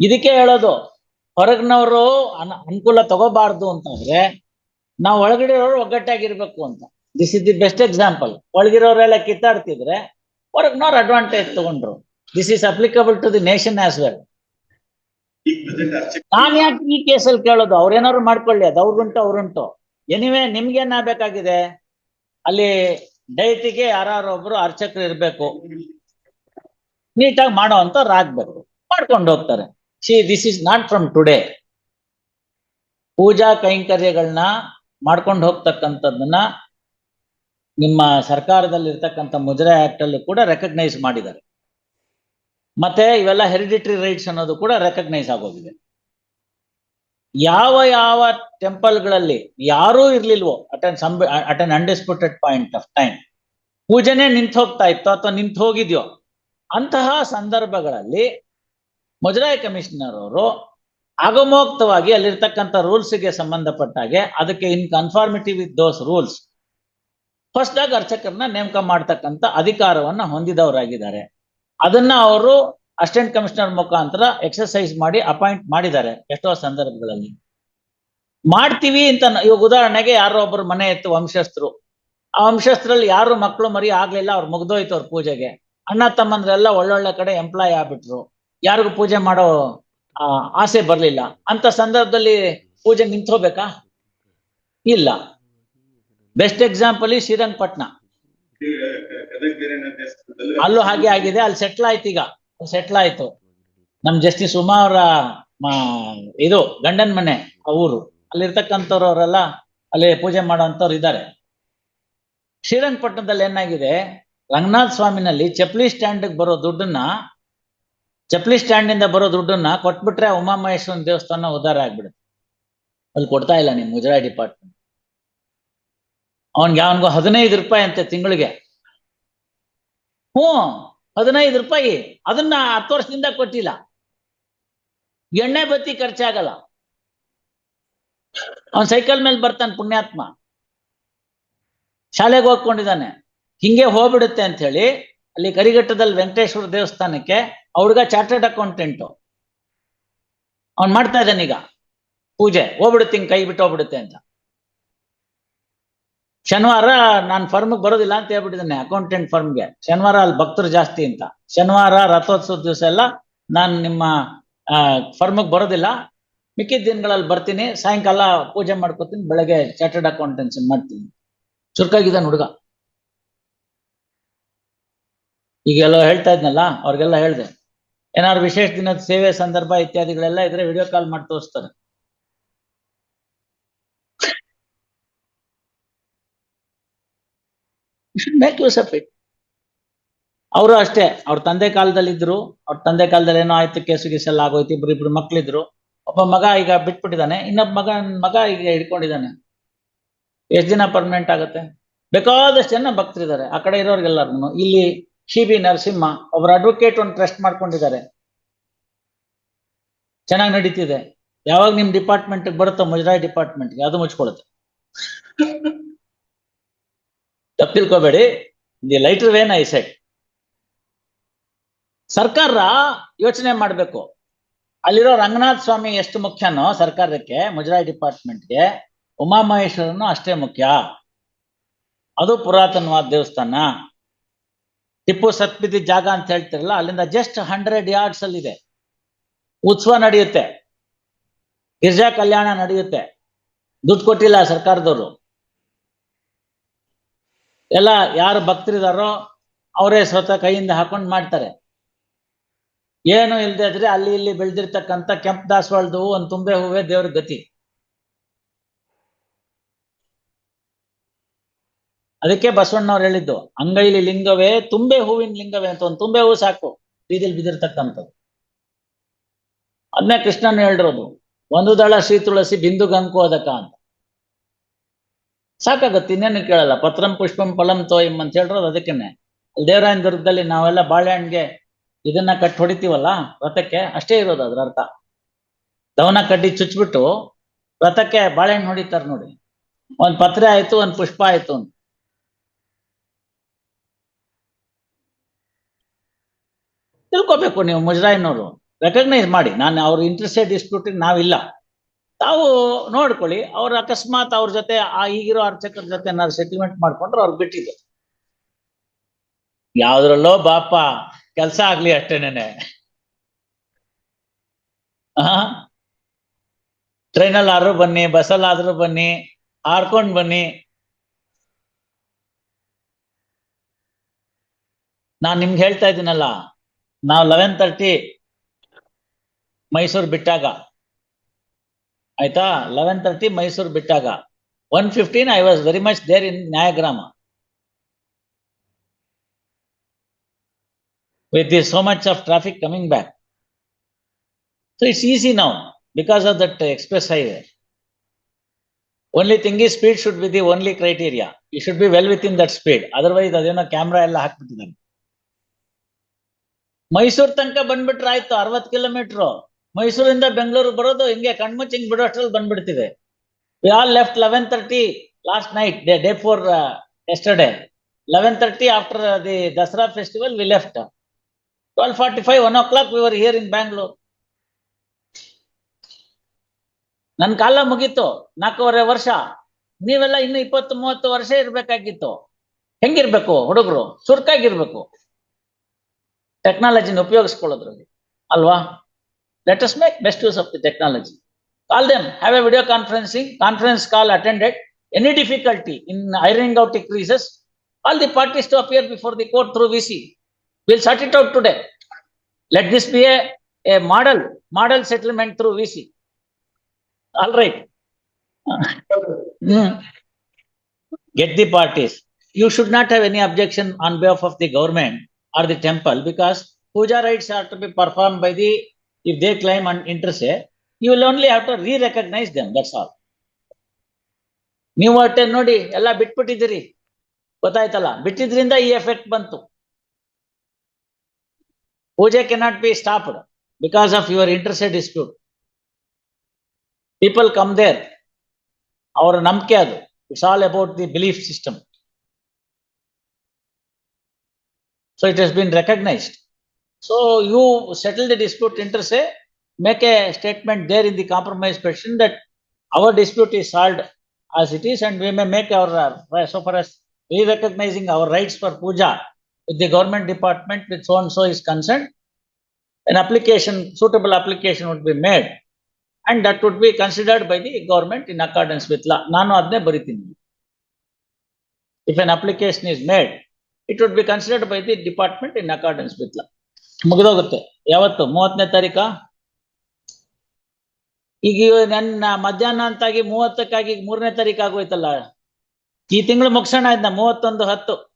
ಇದಕ್ಕೆ ಹೇಳೋದು, ಹೊರಗಿನವರು ಅನ್, ಅನುಕೂಲ ತಗೋಬಾರ್ದು ಅಂತಂದ್ರೆ, ನಾವು ಇರೋರು ಒಗ್ಗಟ್ಟಾಗಿರ್ಬೇಕು ಅಂತ. This is the best example ಒಳಗಿರೋರೆಲ್ಲ ಕಿತ್ತಾಡ್ತಿದ್ರೆ, ಹೊರಗಿನವ್ರು ಅಡ್ವಾಂಟೇಜ್ ತಗೊಂಡ್ರು. This is applicable to the nation as well ನಾನ್ ಯಾಕೆ ಈ ಕೇಸಲ್ಲಿ ಕೇಳೋದು? ಅವ್ರೇನಾದ್ರು ಮಾಡ್ಕೊಳ್ಳಿ, ಅದು ಅವ್ರುಂಟು ಅವ್ರುಂಟು. ಎನಿವೆ ನಿಮ್ಗೇನ್ ಆಗ್ಬೇಕಾಗಿದೆ? ಅಲ್ಲಿ ಡೈತಿಗೆ ಯಾರು ಒಬ್ರು ಅರ್ಚಕರು ಇರ್ಬೇಕು. ನೀಟಾಗಿ ಮಾಡೋ ಅಂತವ್ರು ಆಗ್ಬೇಕು. ಮಾಡ್ಕೊಂಡು ಹೋಗ್ತಾರೆ. See this is not from today ಪೂಜಾ ಕೈಂಕರ್ಯಗಳನ್ನ ಮಾಡ್ಕೊಂಡು ಹೋಗ್ತಕ್ಕಂಥದ್ದನ್ನ ನಿಮ್ಮ ಸರ್ಕಾರದಲ್ಲಿ ಇರ್ತಕ್ಕಂಥ ಮುಜರಾ ಆಕ್ಟ್ ಅಲ್ಲಿ ಕೂಡ ರೆಕಗ್ನೈಸ್ ಮಾಡಿದ್ದಾರೆ. ಮತ್ತೆ ಇವೆಲ್ಲ ಹೆರಿಡಿಟರಿ ರೈಟ್ಸ್ ಅನ್ನೋದು ಕೂಡ ರೆಕಗ್ನೈಸ್ ಆಗೋಗಿದೆ. ಯಾವ ಯಾವ ಟೆಂಪಲ್ಗಳಲ್ಲಿ ಯಾರೂ ಇರ್ಲಿಲ್ವೋ ಸಂಬ at an undisputed point of time ಪೂಜೆನೆ ನಿಂತು ಹೋಗ್ತಾ ಇತ್ತು ಅಥವಾ ನಿಂತು ಹೋಗಿದ್ಯೋ ಅಂತಹ ಸಂದರ್ಭಗಳಲ್ಲಿ ಮುಜರಾಯಿ ಕಮಿಷನರ್ ಅವರು ಆಗಮೋಕ್ತವಾಗಿ ಅಲ್ಲಿರ್ತಕ್ಕಂಥ ರೂಲ್ಸ್ಗೆ ಸಂಬಂಧಪಟ್ಟ ಹಾಗೆ ಅದಕ್ಕೆ in conformity with those rules first ಆಗಿ ಅರ್ಚಕರನ್ನ ನೇಮಕ ಮಾಡ್ತಕ್ಕಂಥ ಅಧಿಕಾರವನ್ನ ಹೊಂದಿದವರಾಗಿದ್ದಾರೆ. ಅದನ್ನ ಅವರು ಅಸಿಸ್ಟೆಂಟ್ ಕಮಿಷನರ್ ಮುಖಾಂತರ ಎಕ್ಸರ್ಸೈಸ್ ಮಾಡಿ ಅಪಾಯಿಂಟ್ ಮಾಡಿದ್ದಾರೆ ಎಷ್ಟೋ ಸಂದರ್ಭಗಳಲ್ಲಿ. ಮಾಡ್ತೀವಿ ಅಂತ ಇವಾಗ ಉದಾಹರಣೆಗೆ ಯಾರೋ ಒಬ್ರು ಮನೆ ಇತ್ತು ವಂಶಸ್ಥರು, ಆ ವಂಶಸ್ಥರಲ್ಲಿ ಯಾರು ಮಕ್ಕಳು ಮರಿ ಆಗ್ಲಿಲ್ಲ, ಅವ್ರು ಮುಗ್ದೋಯ್ತು ಅವ್ರ ಪೂಜೆಗೆ. ಅಣ್ಣ ತಮ್ಮಂದ್ರೆಲ್ಲ ಒಳ್ಳೊಳ್ಳೆ ಕಡೆ ಎಂಪ್ಲಾಯ್ ಆಗ್ಬಿಟ್ರು. ಯಾರಿಗೂ ಪೂಜೆ ಮಾಡೋ ಆಸೆ ಬರ್ಲಿಲ್ಲ. ಅಂತ ಸಂದರ್ಭದಲ್ಲಿ ಪೂಜೆ ನಿಂತ್ಕೋಬೇಕಾ? ಇಲ್ಲ. ಬೆಸ್ಟ್ ಎಕ್ಸಾಂಪಲ್ ದೇವಸ್ಥಾನದಲ್ಲಿ ಅಲ್ಲೂ ಹಾಗೆ ಆಗಿದೆ, ಅಲ್ಲಿ ಸೆಟ್ಲ್ ಆಯ್ತು ಈಗ. ಸೆಟ್ಲ್ ಆಯ್ತು. ನಮ್ ಜಸ್ಟಿಸ್ ಉಮಾ ಅವರ ಇದು, ಗಂಡನ್ ಮನೆ, ಆ ಊರು. ಅಲ್ಲಿರ್ತಕ್ಕಂಥವ್ರವರೆಲ್ಲ ಅಲ್ಲಿ ಪೂಜೆ ಮಾಡೋಂಥವ್ರು ಇದ್ದಾರೆ. ಶ್ರೀರಂಗಪಟ್ಟಣದಲ್ಲಿ ಏನಾಗಿದೆ, ರಂಗನಾಥ ಸ್ವಾಮಿನಲ್ಲಿ ಚಪ್ಲಿ ಸ್ಟ್ಯಾಂಡ್ ಬರೋ ದುಡ್ಡನ್ನ ಚಪ್ಪಲಿ ಸ್ಟ್ಯಾಂಡ್ ಇಂದ ಬರೋ ದುಡ್ಡನ್ನ ಕೊಟ್ಬಿಟ್ರೆ ಉಮಾಮಹೇಶ್ವರನ ದೇವಸ್ಥಾನ ಉದ್ಧಾರ ಆಗ್ಬಿಡುತ್ತೆ. ಅಲ್ಲಿ ಕೊಡ್ತಾ ಇಲ್ಲ ನಿಮ್ ಮುಜರಾಯಿ ಡಿಪಾರ್ಟ್ಮೆಂಟ್. ಅವನ್ಗೆ ಅವನಿಗೂ ಹದಿನೈದು ರೂಪಾಯಿ ಅಂತೆ ತಿಂಗಳಿಗೆ. ಹ್ಞೂ, ಹದಿನೈದು ರೂಪಾಯಿ. ಅದನ್ನ ಹತ್ತು ವರ್ಷದಿಂದ ಕೊಟ್ಟಿಲ್ಲ. ಎಣ್ಣೆ ಬತ್ತಿ ಖರ್ಚಾಗಲ್ಲ. ಅವನ್ ಸೈಕಲ್ ಮೇಲೆ ಬರ್ತಾನೆ ಪುಣ್ಯಾತ್ಮ. ಶಾಲೆಗೆ ಹೋಗ್ಕೊಂಡಿದ್ದಾನೆ. ಹಿಂಗೆ ಹೋಗ್ಬಿಡುತ್ತೆ ಅಂತ ಹೇಳಿ ಅಲ್ಲಿ ಕರಿಘಟ್ಟದಲ್ಲಿ ವೆಂಕಟೇಶ್ವರ ದೇವಸ್ಥಾನಕ್ಕೆ ಹುಡುಗ ಚಾರ್ಟರ್ಡ್ ಅಕೌಂಟೆಂಟು ಅವ್ನು ಮಾಡ್ತಾ ಇದ್ದಾನೆ ಈಗ. ಪೂಜೆ, ಹೋಗ್ಬಿಡುತ್ತೆ, ಹಿಂಗ್ ಕೈ ಬಿಟ್ಟು ಹೋಗ್ಬಿಡುತ್ತೆ ಅಂತ. ಶನಿವಾರ ನಾನು ಫರ್ಮ್ಗೆ ಬರೋದಿಲ್ಲ ಅಂತ ಹೇಳ್ಬಿಟ್ಟಿದ್ದಾನೆ ಅಕೌಂಟೆಂಟ್ ಫರ್ಮ್ಗೆ ಶನಿವಾರ ಅಲ್ಲಿ ಭಕ್ತರು ಜಾಸ್ತಿ ಅಂತ. ಶನಿವಾರ ರಥೋತ್ಸವ ದಿವಸ ಎಲ್ಲ ನಾನು ನಿಮ್ಮ ಫರ್ಮ್ಗೆ ಬರೋದಿಲ್ಲ. ಮಿಕ್ಕಿದ ದಿನಗಳಲ್ಲಿ ಬರ್ತೀನಿ. ಸಾಯಂಕಾಲ ಪೂಜೆ ಮಾಡ್ಕೋತೀನಿ. ಬೆಳಗ್ಗೆ ಚಾರ್ಟರ್ಡ್ ಅಕೌಂಟೆನ್ಸಿ ಮಾಡ್ತೀನಿ. ಚುರುಕಾಗಿದ್ದಾನೆ ಹುಡುಗ. ಈಗೆಲ್ಲ ಹೇಳ್ತಾ ಇದ್ನಲ್ಲ, ಅವ್ರಿಗೆಲ್ಲ ಹೇಳ್ದೆ. ಏನಾದ್ರು ವಿಶೇಷ ದಿನದ ಸೇವೆ ಸಂದರ್ಭ ಇತ್ಯಾದಿಗಳೆಲ್ಲ ಇದ್ರೆ ವಿಡಿಯೋ ಕಾಲ್ ಮಾಡಿ ತೋರಿಸ್ತಾರೆ. ಅವರು ಅಷ್ಟೇ, ಅವ್ರ ತಂದೆ ಕಾಲದಲ್ಲಿ ಇದ್ರು ಅವ್ರ ತಂದೆ ಕಾಲದಲ್ಲಿ ಏನೋ ಆಯ್ತು, ಕೇಸು ಗೀಸೆಲ್ಲ ಆಗೋಯ್ತು, ಇಬ್ರು ಇಬ್ರು ಮಕ್ಳಿದ್ರು. ಒಬ್ಬ ಮಗ ಈಗ ಬಿಟ್ಬಿಟ್ಟಿದ್ದಾನೆ, ಇನ್ನೊಬ್ಬ ಮಗ ಮಗ ಈಗ ಹಿಡ್ಕೊಂಡಿದ್ದಾನೆ. ಎಷ್ಟು ದಿನ ಪರ್ಮನೆಂಟ್ ಆಗುತ್ತೆ? ಬೇಕಾದಷ್ಟು ಜನ ಭಕ್ತರಿದ್ದಾರೆ, ಆ ಕಡೆ ಇರೋರ್ಗೆಲ್ಲರೂ ಇಲ್ಲಿ ಸಿ ಬಿ ನರಸಿಂಹ ಒಬ್ಬರು ಅಡ್ವೊಕೇಟ್ ಒಂದು ಟ್ರಸ್ಟ್ ಮಾಡ್ಕೊಂಡಿದ್ದಾರೆ. ಚೆನ್ನಾಗಿ ನಡೀತಿದೆ. ಯಾವಾಗ ನಿಮ್ ಡಿಪಾರ್ಟ್ಮೆಂಟ್ ಬರುತ್ತೋ ಮುಜರಾಯಿ ಡಿಪಾರ್ಟ್ಮೆಂಟ್ಗೆ ಅದು ಮುಚ್ಕೊಳುತ್ತೆ ತಪ್ಪಿಲ್ಕೋಬೇಡಿ the lighter vein I said ಸರ್ಕಾರ ಯೋಚನೆ ಮಾಡಬೇಕು. ಅಲ್ಲಿರೋ ರಂಗನಾಥ್ ಸ್ವಾಮಿ ಎಷ್ಟು ಮುಖ್ಯನೋ ಸರ್ಕಾರಕ್ಕೆ, ಮುಜರಾಯಿ ಡಿಪಾರ್ಟ್ಮೆಂಟ್ಗೆ ಉಮಾಮಹೇಶ್ವರನು ಅಷ್ಟೇ ಮುಖ್ಯ. ಅದು ಪುರಾತನವಾದ ದೇವಸ್ಥಾನ. ಟಿಪ್ಪು ಸತ್ಬಿದ್ದ ಜಾಗ ಅಂತ ಹೇಳ್ತಿರಲ್ಲ, ಅಲ್ಲಿಂದ ಜಸ್ಟ್ ಹಂಡ್ರೆಡ್ ಯಾರ್ಡ್ಸ್ ಅಲ್ಲಿ ಇದೆ ಉತ್ಸವ ನಡೆಯುತ್ತೆ. ಗಿರ್ಜಾ ಕಲ್ಯಾಣ ನಡೆಯುತ್ತೆ. ದುಡ್ಡು ಕೊಟ್ಟಿಲ್ಲ ಸರ್ಕಾರದವರು. ಎಲ್ಲ ಯಾರು ಭಕ್ತರಿದಾರೋ ಅವರೇ ಸ್ವತಃ ಕೈಯಿಂದ ಹಾಕೊಂಡು ಮಾಡ್ತಾರೆ. ಏನು ಇಲ್ದೇ ಇದ್ರೆ ಅಲ್ಲಿ ಇಲ್ಲಿ ಬೆಳೆದಿರ್ತಕ್ಕಂಥ ಕೆಂಪ್ ಹೂವು ಒಂದು ತುಂಬೆ ಹೂವೇ ದೇವ್ರ ಗತಿ. ಅದಕ್ಕೆ ಬಸವಣ್ಣವ್ರು ಹೇಳಿದ್ದು, ಅಂಗೈಲಿ ಲಿಂಗವೇ, ತುಂಬೆ ಹೂವಿನ ಲಿಂಗವೇ ಅಂತ ಒಂದು ತುಂಬೆ ಹೂವು ಸಾಕು, ಬೀದಿಲ್ ಬಿದ್ದಿರ್ತಕ್ಕಂಥದ್ದು. ಅದನ್ನೇ ಕೃಷ್ಣನ್ ಹೇಳಿರೋದು, ಒಂದು ದಳ ಶ್ರೀ ತುಳಸಿ ಬಿಂದು ಗಂಕೋದಕ ಅಂತ. ಸಾಕಾಗತ್ತೆ, ಇನ್ನೇನು ಕೇಳಲ್ಲ, ಪತ್ರಂ ಪುಷ್ಪಂ ಫಲಂ ತೋಯಂ ಅಂತ ಹೇಳಿರೋದು ಅದಕ್ಕೇನೆ. ದೇವರಾಯನ ದುರ್ಗದಲ್ಲಿ ನಾವೆಲ್ಲ ಬಾಳೆಹಣ್ಣಿಗೆ ಇದನ್ನ ಕಟ್ಟಿ ಹೊಡಿತೀವಲ್ಲ ರಥಕ್ಕೆ ಅಷ್ಟೇ ಇರೋದು ಅದ್ರ ಅರ್ಥ. ದವನ ಕಡ್ಡಿ ಚುಚ್ಬಿಟ್ಟು ರಥಕ್ಕೆ ಬಾಳೆಹಣ್ಣು ಹೊಡಿತಾರೆ ನೋಡಿ. ಒಂದ್ ಪತ್ರೆ ಆಯ್ತು, ಒಂದ್ ಪುಷ್ಪ ಆಯ್ತು ಅಂತ. ತಿಳ್ಕೊಬೇಕು ನೀವು ಮುಜರಾಯಿನವರು. ರೆಕಗ್ನೈಸ್ ಮಾಡಿ. ನಾನು ಅವ್ರ ಇಂಟ್ರೆಸ್ಟೆಡ್ ಡಿಸ್ಪ್ಯೂಟ್ ನಾವಿಲ್ಲ. ತಾವು ನೋಡ್ಕೊಳ್ಳಿ, ಅವ್ರ ಅಕಸ್ಮಾತ್ ಅವ್ರ ಜೊತೆ, ಆ ಈಗಿರೋ ಅರ್ಚಕರ ಜೊತೆ ನಾವು ಸೆಟಲ್ಮೆಂಟ್ ಮಾಡ್ಕೊಂಡ್ರೆ ಅವ್ರು ಬಿಟ್ಟಿದ್ದು ಯಾವ್ದ್ರಲ್ಲೋ ಬಾಪ, ಕೆಲಸ ಆಗ್ಲಿ ಅಷ್ಟೇನೆ ಟ್ರೈನಲ್ಲಿ ಆದ್ರೂ ಬನ್ನಿ ಬಸ್ಸಲ್ಲಿ ಆದ್ರೂ ಬನ್ನಿ ಹಾರ್ಕೊಂಡ್ ಬನ್ನಿ. ನಾನ್ ನಿಮ್ಗೆ ಹೇಳ್ತಾ ಇದ್ದೀನಲ್ಲ ನಾವು ಲೆವೆನ್ ತರ್ಟಿ ಮೈಸೂರು ಬಿಟ್ಟಾಗ ಆಯ್ತಾ ಲೆವೆನ್ ತರ್ಟಿ ಮೈಸೂರು ಬಿಟ್ಟಾಗ one fifteen I was very much there in Nyayagrama with this so much of traffic coming back. So it's easy now because of that uh, express highway. Only thing is speed should be the only criteria. You should be well within that speed. Otherwise ಅದೇನೋ camera ಎಲ್ಲ ಹಾಕ್ಬಿಟ್ಟಿದ್ದಾನೆ ಮೈಸೂರ್ ತನಕ ಬಂದ್ಬಿಟ್ರೆ ಆಯ್ತು ಅರವತ್ kilometre. ಮೈಸೂರಿಂದ ಬೆಂಗಳೂರು ಬರೋದು ಹಿಂಗೆ ಕಣ್ಮುಚ್ಚಿ ಹಿಂಗ್ ಬಿಡೋ ಅಷ್ಟ್ರಲ್ಲಿ ಬಂದ್ಬಿಡ್ತಿದೆ. We all left eleven thirty last night day day four yesterday eleven thirty after the Dasara festival we left twelve forty five one o'clock we were here in Bangalore ನನ್ನ ಕಾಲ ಮುಗೀತು, ನಾಲ್ಕೂವರೆ ವರ್ಷ. ನೀವೆಲ್ಲ ಇನ್ನು ಇಪ್ಪತ್ತು, ಮೂವತ್ತು ವರ್ಷ ಇರ್ಬೇಕಾಗಿತ್ತು. ಹೆಂಗಿರ್ಬೇಕು ಹುಡುಗರು? ಚುರುಕಾಗಿರ್ಬೇಕು ಟೆಕ್ನಾಲಜಿನ ಉಪಯೋಗಿಸ್ಕೊಳ್ಳೋದ್ರಲ್ಲಿ ಅಲ್ವಾ let us make best use of the technology call them have a video conferencing conference call attended any difficulty in airing out crises all the parties to appear before the court through V C We'll sort it out today. Let this be a, a model, model settlement through VC. All right. Hmm. Get the parties. You should not have any objection on behalf of the government or the temple because puja rites are to be performed by the, if they claim an interest, you will only have to re-recognize them, that's all. ನೀವು ಅಟ್ಟೆ ನೋಡಿ ಎಲ್ಲ ಬಿಟ್ಬಿಟ್ಟಿದ್ದೀರಿ ಗೊತ್ತಾಯ್ತಲ್ಲ ಬಿಟ್ಟಿದ್ರಿಂದ ಈ effect ಬಂತು Puja cannot be stopped because of your interested dispute. People come there. ಅವರ ನಂಬಿಕೆ ಅದು it's all about the belief system So it has been recognized. So you settle the dispute inter se, make a statement there in the compromise petition that our dispute is solved as it is and we may make our, uh, so far as recognizing our rights for puja with the government department with so and so is concerned, an application, suitable application would be made and that would be considered by the government in accordance with law. Nano adne. If an application is made, it would be considered by the department in accordance with law ಮುಗಿದೋಗುತ್ತೆ. ಯಾವತ್ತು? ಮೂವತ್ತನೇ ತಾರೀಕಾ? ಈಗ ನನ್ನ ಮಧ್ಯಾಹ್ನ ಅಂತಾಗಿ ಮೂವತ್ತಕ್ಕಾಗಿ ಮೂರನೇ ತಾರೀಕು ಆಗೋಯ್ತಲ್ಲ. ಈ ತಿಂಗಳು ಮುಗಿಸೋಣ ಇದನ್ನ ಮೂವತ್ತೊಂದು ಹತ್ತು.